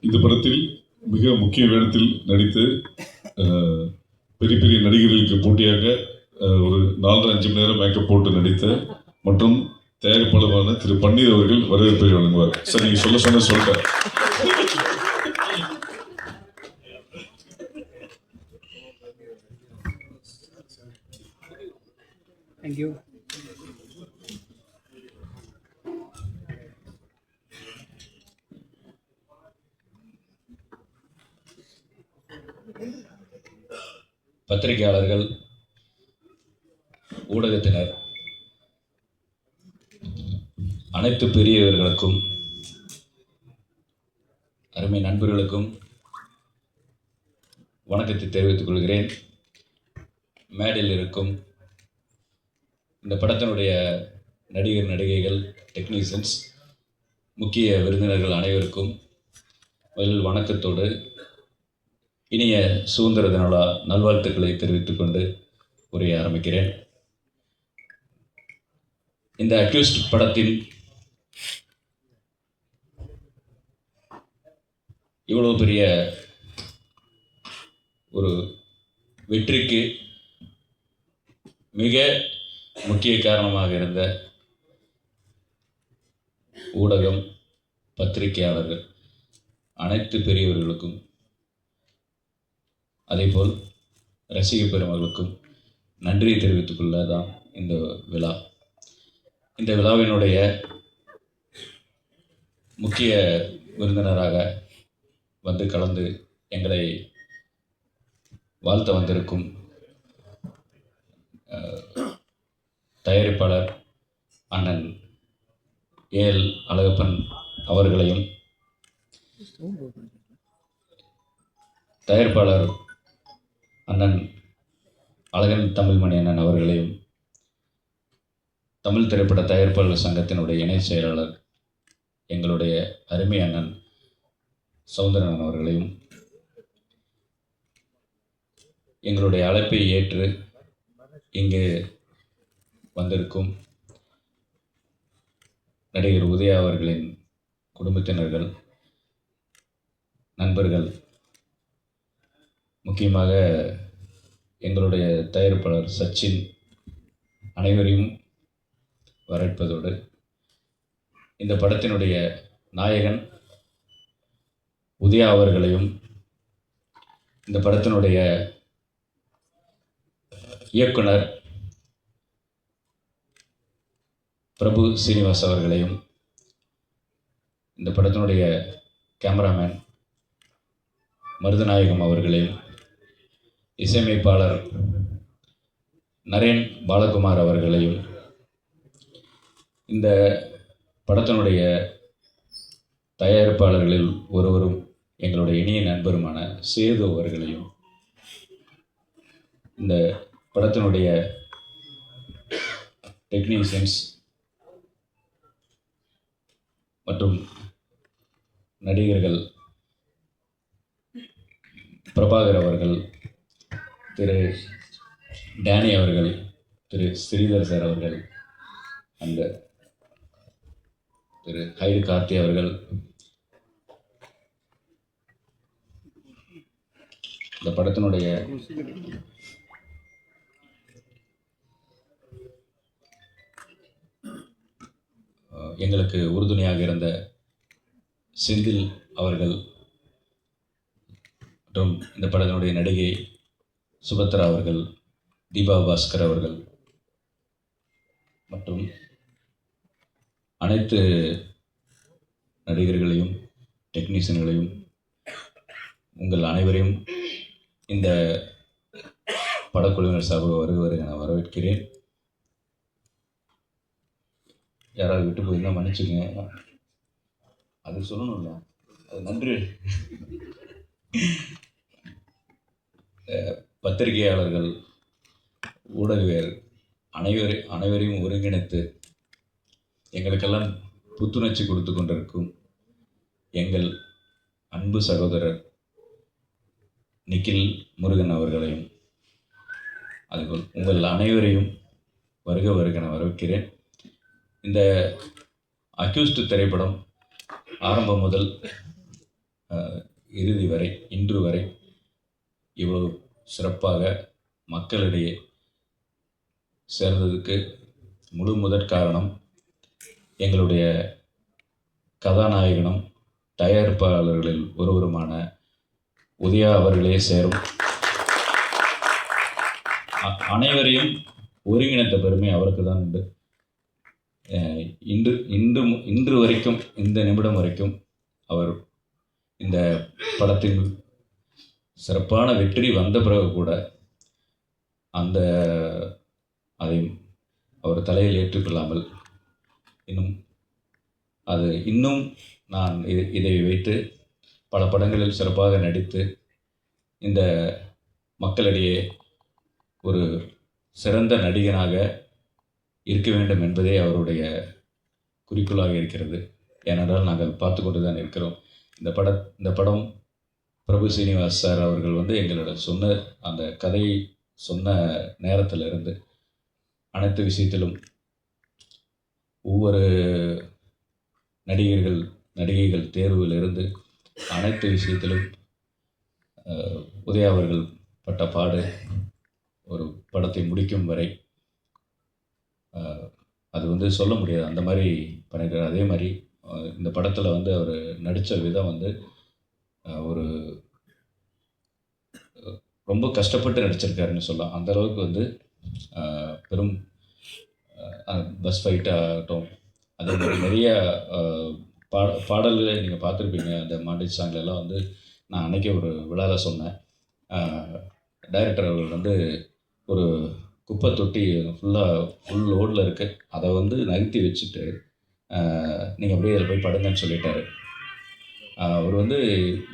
இந்த படத்தில் மிக முக்கிய வேடத்தில் நடித்து பெரிய பெரிய நடிகர்களுக்கு போட்டியாக ஒரு நாலரை அஞ்சு மணி நேரம் மேக்கப் போட்டு நடித்த மற்றும் தயாரிப்பாளரான திரு பன்னீர் அவர்கள் வரவேற்பை வழங்குவார் சார் நீங்க சொல்ல சொன்ன சொல்லிட்டேன் Thank you. பத்திரிகையாளர்கள் ஊடகத்தினர் அனைத்து பெரியவர்களுக்கும் அருமை நண்பர்களுக்கும் வணக்கத்தை தெரிவித்துக் கொள்கிறேன். மேடையில் இருக்கும் இந்த படத்தினுடைய நடிகர் நடிகைகள் டெக்னீஷியன்ஸ் முக்கிய விருந்தினர்கள் அனைவருக்கும் முதலில் வணக்கத்தோடு இனிய சுதந்திர தின நல்வாழ்த்துக்களை தெரிவித்துக் கொண்டு உரைய ஆரம்பிக்கிறேன். இந்த அக்யூஸ்ட் படத்தின் இவ்வளவு பெரிய ஒரு வெற்றிக்கு மிக முக்கிய காரணமாக இருந்த ஊடகம் பத்திரிகையாளர்கள் அனைத்து பெரியவர்களுக்கும் அதேபோல் ரசிக பெருமகளுக்கும் நன்றியை தெரிவித்துக் கொள்ள தான் இந்த விழா. இந்த விழாவினுடைய முக்கிய விருந்தினராக வந்து கலந்து எங்களை வாழ்த்த வந்திருக்கும் தயாரிப்பாளர் அண்ணன் ஏஎல் அழகப்பன் அவர்களையும் தயாரிப்பாளர் அண்ணன் அழகன் தமிழ்மணி அண்ணன் அவர்களையும் தமிழ் திரைப்பட தயாரிப்பாளர் சங்கத்தினுடைய இணை செயலாளர் எங்களுடைய அருமை அண்ணன் சௌந்தரன் அவர்களையும் எங்களுடைய அழைப்பை ஏற்று இங்கு வந்திருக்கும் நடிகர் உதயா அவர்களின் குடும்பத்தினர்கள் நண்பர்கள் முக்கியமாக எங்களுடைய தயாரிப்பாளர் சச்சின் அனைவரையும் வரவேற்பதோடு இந்த படத்தினுடைய நாயகன் உதயா அவர்களையும் இந்த படத்தினுடைய இயக்குனர் பிரபு சீனிவாஸ் அவர்களையும் இந்த படத்தினுடைய கேமராமேன் மருதநாயகம் அவர்களையும் இசையமைப்பாளர் நரேன் பாலகுமார் அவர்களையும் இந்த படத்தினுடைய தயாரிப்பாளர்களில் ஒருவரும் எங்களுடைய இனிய நண்பருமான சேது அவர்களையும் இந்த படத்தினுடைய டெக்னீஷியன்ஸ் மற்றும் நடிகர்கள் பிரபாகர் அவர்கள் திரு டேனி அவர்கள் திரு ஸ்ரீதர் சார் அவர்கள் அந்த திரு ஹைடு கார்த்தி அவர்கள் இந்த படத்தினுடைய எங்களுக்கு உறுதுணையாக இருந்த செந்தில் அவர்கள் மற்றும் இந்த படத்தினுடைய நடிகை சுபத்ரா அவர்கள் தீபா பாஸ்கர் அவர்கள் மற்றும் அனைத்து நடிகர்களையும் டெக்னீஷியன்களையும் உங்கள் அனைவரையும் இந்த படக்குழுவினர் சார்பாக வருவதை நான் வரவேற்கிறேன். யாராவது விட்டு போயிருந்தா மன்னிச்சுக்கங்க. அது சொல்லணும்ல அது நன்றி. பத்திரிகையாளர்கள் ஊடகவியர் அனைவரை அனைவரையும் ஒருங்கிணைத்து எங்களுக்கெல்லாம் புத்துணர்ச்சி கொடுத்து கொண்டிருக்கும் எங்கள் அன்பு சகோதரர் நிக்கில் முருகன் அவர்களையும் அதுபோல் உங்கள் அனைவரையும் வருக வருக நான் வரவேற்கிறேன். இந்த அக்யூஸ்ட் திரைப்படம் ஆரம்பம் முதல் இறுதி வரை இன்று வரை இவ்வளவு சிறப்பாக மக்களிடையே சேர்ந்ததுக்கு முழு முதற் காரணம் எங்களுடைய கதாநாயகனும் தயாரிப்பாளர்களில் ஒருவருமான உதயா அவர்களே சேரும். அனைவரையும் ஒருங்கிணைத்த பெருமை அவருக்கு தான் உண்டு இன்று இன்று மு- இன்று வரைக்கும் இந்த நிமிடம் வரைக்கும் அவர் இந்த படத்தின் சிறப்பான வெற்றி வந்த பிறகு கூட அந்த அதை அவர் தலையில் ஏற்றுக்கொள்ளாமல் இன்னும் அது இன்னும் நான் இதை வைத்து பல படங்களில் சிறப்பாக நடித்து இந்த மக்களிடையே ஒரு சிறந்த நடிகனாக இருக்க வேண்டும் என்பதே அவருடைய குறிக்கோளாக இருக்கிறது. ஏனென்றால் நாங்கள் பார்த்து கொண்டு தான் இருக்கிறோம். இந்த பட இந்த படம் பிரபு சீனிவாஸ் சார் அவர்கள் வந்து எங்களோட சொன்ன அந்த கதையை சொன்ன நேரத்தில் இருந்து அனைத்து விஷயத்திலும் ஒவ்வொரு நடிகர்கள் நடிகைகள் தேர்விலிருந்து அனைத்து விஷயத்திலும் உதயா அவர்கள் பட்ட பாடு ஒரு படத்தை முடிக்கும் வரை அது வந்து சொல்ல முடியாது. அந்த மாதிரி பண்ணிக்கிறார் அதே மாதிரி இந்த படத்தில் வந்து அவர் நடித்த விதம் வந்து ஒரு ரொம்ப கஷ்டப்பட்டு நடிச்சிருக்காருன்னு சொல்லலாம். அந்த அளவுக்கு வந்து பெரும் பஸ் ஃபைட் ஆகட்டும். அதே மாதிரி நிறைய பாட பாடல்களை நீங்கள் பார்த்துருப்பீங்க. அந்த மாண்டேஜ் சாங்லெல்லாம் வந்து நான் அன்றைக்கி ஒரு விழாவில் சொன்னேன். டைரக்டர் அவர்கள் வந்து ஒரு குப்பை தொட்டி ஃபுல்லாக ஃபுல் லோடில் இருக்கு. அதை வந்து நகர்த்தி வச்சுட்டு நீங்கள் அப்படியே அதில் போய் படுங்கன்னு சொல்லிட்டாரு. அவர் வந்து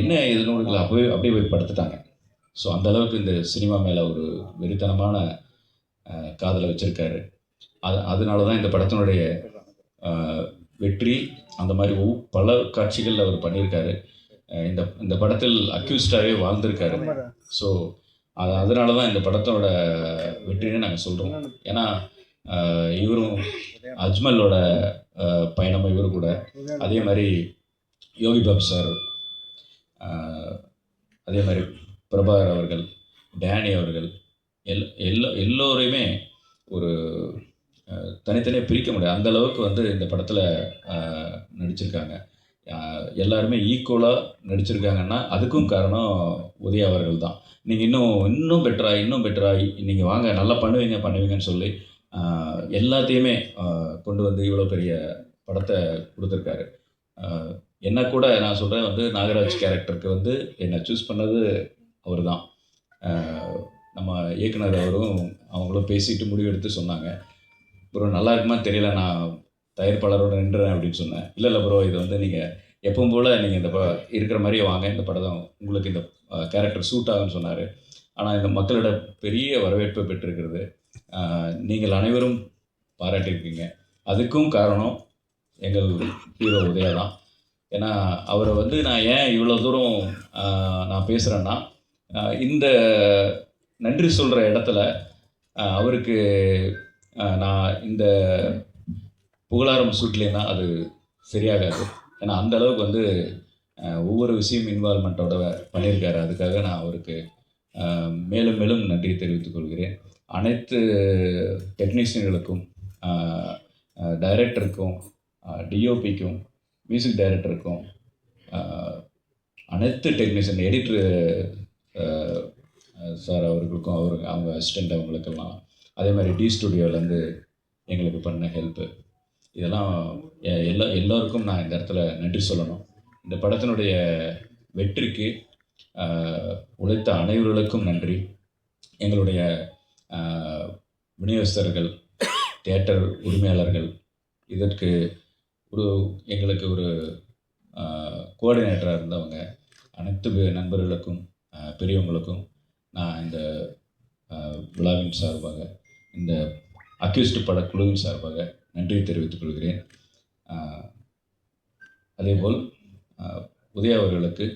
என்ன இதனோடுகளை அப்போவே அப்படியே போய் படுத்துட்டாங்க. ஸோ அந்த அளவுக்கு இந்த சினிமா மேலே ஒரு வெறித்தனமான காதலை வச்சுருக்காரு. அது அதனால தான் இந்த படத்தினுடைய வெற்றி அந்த மாதிரி ஒவ் பல காட்சிகளில் அவர் பண்ணியிருக்காரு. இந்த இந்த படத்தில் அக்யூஸ்டாகவே வாழ்ந்திருக்காரு. ஸோ அது அதனால தான் இந்த படத்தோட வெற்றின்னு நாங்கள் சொல்கிறோம் ஏன்னா இவரும் அஜ்மலோட பயணம் இவரு கூட. அதே மாதிரி யோகி பாபு சார் அதே மாதிரி பிரபாகர் அவர்கள் டேனி அவர்கள் எல் எல்லா எல்லோரையுமே ஒரு தனித்தனியாக பிரிக்க முடியாது. அந்த அளவுக்கு வந்து இந்த படத்தில் நடிச்சிருக்காங்க. எல்லாருமே ஈக்குவலாக நடிச்சிருக்காங்கன்னா அதுக்கும் காரணம் உதயா அவர்கள் தான். நீங்கள் இன்னும் இன்னும் பெட்டராக இன்னும் பெட்டராக நீங்கள் வாங்க நல்லா பண்ணுவீங்க பண்ணுவீங்கன்னு சொல்லி எல்லாத்தையுமே கொண்டு வந்து இவ்வளோ பெரிய படத்தை கொடுத்துருக்காரு. என்ன கூட நான் சொல்கிறேன் வந்து நாகராஜ் கேரக்டருக்கு வந்து என்னை சூஸ் பண்ணது அவர் தான் நம்ம இயக்குனர் அவரும் அவங்களும் பேசிட்டு முடிவெடுத்து சொன்னாங்க. ப்ரோ நல்லா இருக்குமா? தெரியல. நான் தயாரிப்பாளரோட நின்றுறேன் அப்படின்னு சொன்னேன். இல்லை இல்லை ப்ரோ இது வந்து நீங்கள் எப்பவும் போல் நீங்கள் இந்த ப இருக்கிற மாதிரியே வாங்க. இந்த படம் உங்களுக்கு இந்த கேரக்டர் சூட் ஆகும்னு சொன்னார். ஆனால் இந்த மக்களோட பெரிய வரவேற்பை பெற்றிருக்கிறது. நீங்கள் அனைவரும் பாராட்டியிருக்கீங்க. அதுக்கும் காரணம் எங்கள் ஹீரோ உதயா தான் ஏன்னா அவரை வந்து நான் ஏன் இவ்வளோ தூரம் நான் பேசுகிறேன்னா இந்த நன்றி சொல்கிற இடத்துல அவருக்கு நான் இந்த புகழாரம் சூட்லேன்னா அது சரியாகாது. ஏன்னா அந்த அளவுக்கு வந்து ஒவ்வொரு விஷயம் இன்வால்மெண்ட்டோட பண்ணியிருக்காரு. அதுக்காக நான் அவருக்கு மேலும் மேலும் நன்றி தெரிவித்துக் கொள்கிறேன். அனைத்து டெக்னீஷியன்களுக்கும் டைரக்டருக்கும் டிஓபிக்கும் மியூசிக் டைரக்டருக்கும் அனைத்து டெக்னீஷியன் எடிட்ரு சார் அவர்களுக்கும் அவர் அவங்க அசிஸ்டண்ட் அவங்களுக்கெல்லாம் அதே மாதிரி டி ஸ்டுடியோலேருந்து எங்களுக்கு பண்ண ஹெல்ப்பு இதெல்லாம் எ- எல்லா எல்லோருக்கும் நான் இந்த இடத்துல நன்றி சொல்லணும். இந்த படத்தினுடைய வெற்றிக்கு உழைத்த அனைவர்களுக்கும் நன்றி. எங்களுடைய விநியோகஸ்தர்கள் தியேட்டர் உரிமையாளர்கள் இதற்கு ஒரு எங்களுக்கு ஒரு கோஆர்டினேட்டராக இருந்தவங்க அனைத்து நண்பர்களுக்கும் பெரியவங்களுக்கும் நான் இந்த விழாவின் சார்பாக இந்த அக்யூஸ்டு பட குழுவின் சார்பாக நன்றி தெரிவித்துக் கொள்கிறேன். அதேபோல் உதயா அவர்களுக்கு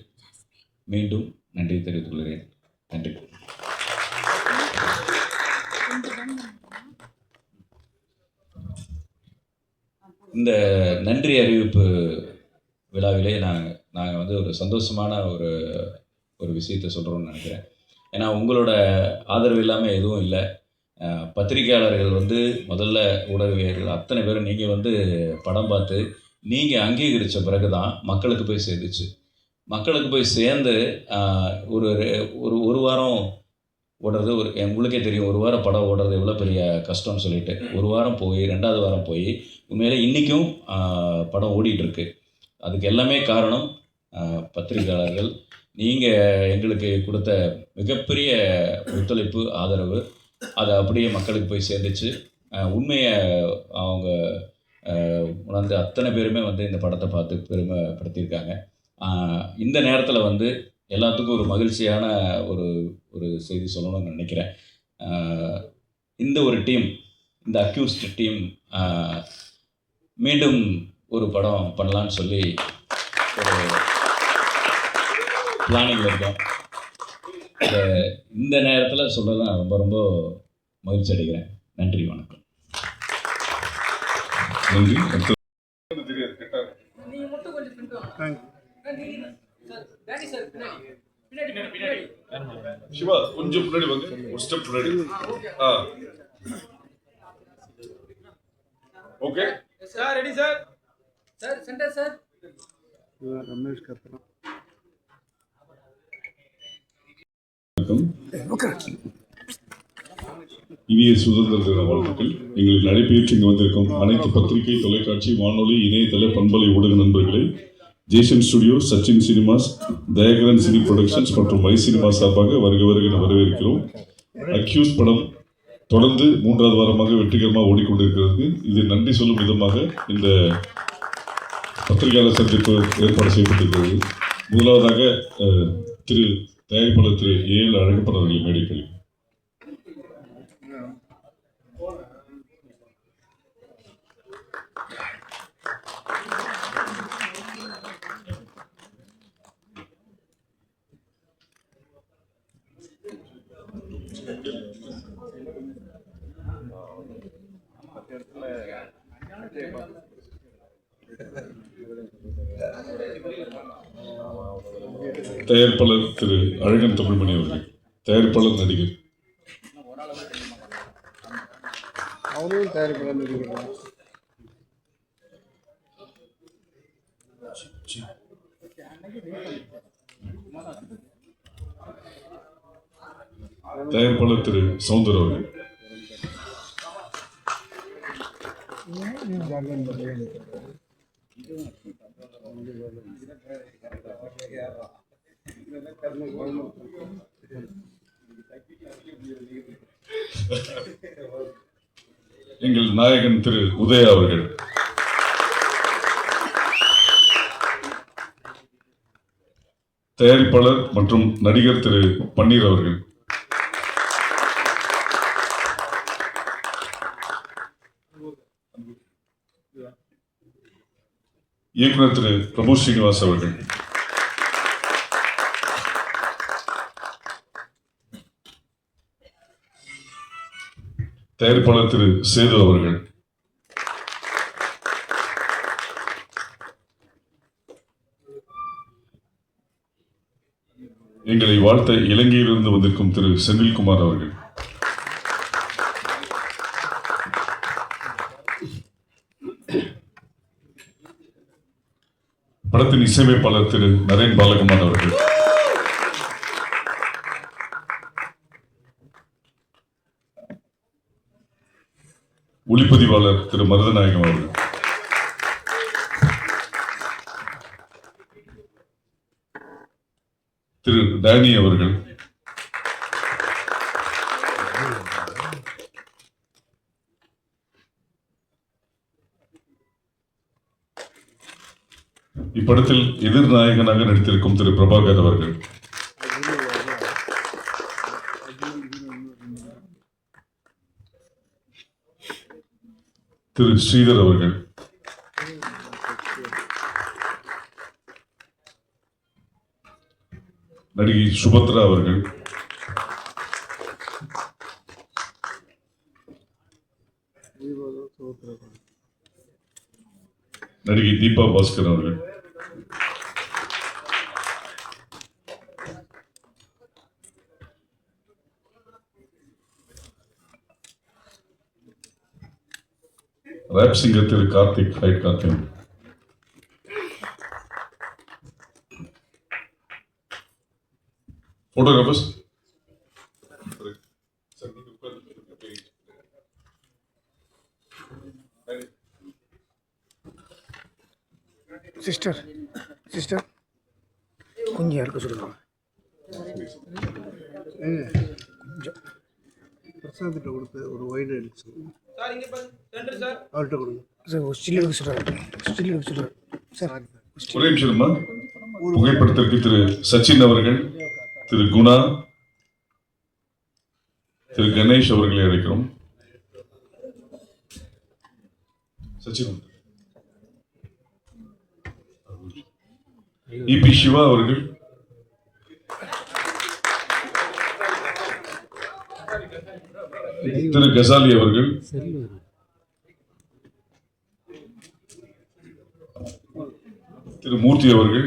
மீண்டும் நன்றி தெரிவித்துக் கொள்கிறேன். நன்றி. இந்த நன்றி அறிவிப்பு விழாவிலே நாங்கள் நாங்கள் வந்து ஒரு சந்தோஷமான ஒரு ஒரு விஷயத்தை சொல்கிறோம்னு நினைக்கிறேன். ஏன்னா உங்களோட ஆதரவு இல்லாமல் எதுவும் இல்லை. பத்திரிகையாளர்கள் வந்து முதல்ல ஊடகவியர்கள் அத்தனை பேரும் நீங்கள் வந்து படம் பார்த்து நீங்கள் அங்கீகரித்த பிறகு தான் மக்களுக்கு போய் சேர்ந்துச்சு மக்களுக்கு போய் சேர்ந்து ஒரு ஒரு ஒரு வாரம் ஓடுறது ஒரு உங்களுக்கே தெரியும் ஒரு வாரம் படம் ஓடுறது எவ்வளோ பெரிய கஷ்டம்னு சொல்லிட்டு ஒரு வாரம் போய் ரெண்டாவது வாரம் போய் உண்மையிலே இன்றைக்கும் படம் ஓடிட்டுருக்கு. அதுக்கு எல்லாமே காரணம் பத்திரிகையாளர்கள். நீங்கள் எங்களுக்கு கொடுத்த மிகப்பெரிய ஒத்துழைப்பு ஆதரவு அது அப்படியே மக்களுக்கு போய் சேர்ந்துச்சு. உண்மையை அவங்க உணர்ந்து அத்தனை பேருமே வந்து இந்த படத்தை பார்த்து பெருமைப்படுத்தியிருக்காங்க. இந்த நேரத்தில் வந்து எல்லாத்துக்கும் ஒரு மகிழ்ச்சியான ஒரு ஒரு செய்தி சொல்லணும்னு நினைக்கிறேன். இந்த ஒரு டீம் இந்த அக்யூஸ்ட் டீம் மீண்டும் ஒரு படம் பண்ணலான்னு சொல்லி ஒரு பிளானிங்கில் இருக்கோம். இந்த நேரத்தில் நான் ரொம்ப ரொம்ப மகிழ்ச்சி அடைகிறேன். நன்றி வணக்கம். சிவா கொஞ்சம் முன்னாடி வாங்க. ஒரு ஸ்டெப் முன்னாடி ஆ. Okay. Sir ready sir sir centre sir Ramesh கத்துறான் இனிய சுதந்திர தின வாழ்த்துக்கள். எங்களுக்கு நடைபெற்று இங்கு வந்திருக்கும் அனைத்து பத்திரிகை தொலைக்காட்சி வானொலி இணையதள பண்பலை ஊடக நண்பர்களே Jason studio Sachin cinemas Dayakaran cine productions மற்றும் மை சினிமா சார்பாக வருக வருக என வரவேற்கிறோம். அக்யூஸ் படம் தொடர்ந்து மூன்றாவது வாரமாக வெற்றிகரமாக ஓடிக்கொண்டிருக்கிறது. இது நன்றி சொல்லும் விதமாக இந்த பத்திரிகையாளர் சந்திப்பு ஏற்பாடு செய்யப்பட்டிருக்கிறது. முதலாவதாக திரு தயாரிப்பாளர் திரு ஏ எல் அழகப்பன் அவர்களை மேடைக்கல் தயாரிப்பாளர் திரு அழகன் தமிழ்மணி அவர்கள். தயாரிப்பாளர் நடிகர். தயாரிப்பாளர் திரு சவுந்தர் அவர்கள். எங்கள் நாயகன் திரு உதய அவர்கள். தயாரிப்பாளர் மற்றும் நடிகர் திரு பன்னீர் அவர்கள். இயக்குனர் திரு பிரபு ஸ்ரீனிவாஸ் அவர்கள். தயாரிப்பாளர் திரு சேது அவர்கள். எங்களை வாழ்த்த இலங்கையிலிருந்து வந்திருக்கும் திரு செந்தில்குமார் அவர்கள். படத்தின் இசையமைப்பாளர் திரு நரேன் பாலகுமார் அவர்கள். பொருளாளர் திரு மருதநாயகம் அவர்கள். திரு டேனி அவர்கள். இப்படத்தில் எதிர்நாயகனாக நடித்திருக்கும் திரு பிரபாகர் அவர்கள். திரு ஸ்ரீதர் அவர்கள். நடிகை சுபத்ரா அவர்கள். நடிகை தீபா பாஸ்கர் அவர்கள். ரேப் சிங்கர் திரு Karthik fight Karthik photographers sister sister கொஞ்சம் இருக்க சொல்லுங்க. கொஞ்சம் பிரசாந்திட்ட கொடுத்து ஒரு ஒயிட் எடுக்க சொல்லுங்க சார்? இங்க பாருங்க சென்டர் சார் அவர்கிட்ட கொடுங்க. சார் ஒரு ஸ்டில் எடுக்க சொல்கிறார் ஸ்டில் எடுக்க சொல்கிறார் சார் ஒரே நிமிஷமா புகைப்படத்திற்கு திரு சச்சின் அவர்கள் திரு குணா திரு கணேஷ் அவர்களை அழைக்கிறோம். சச்சின். இபி சிவா அவர்கள். திரு கசாலி அவர்கள். திரு மூர்த்தி அவர்கள்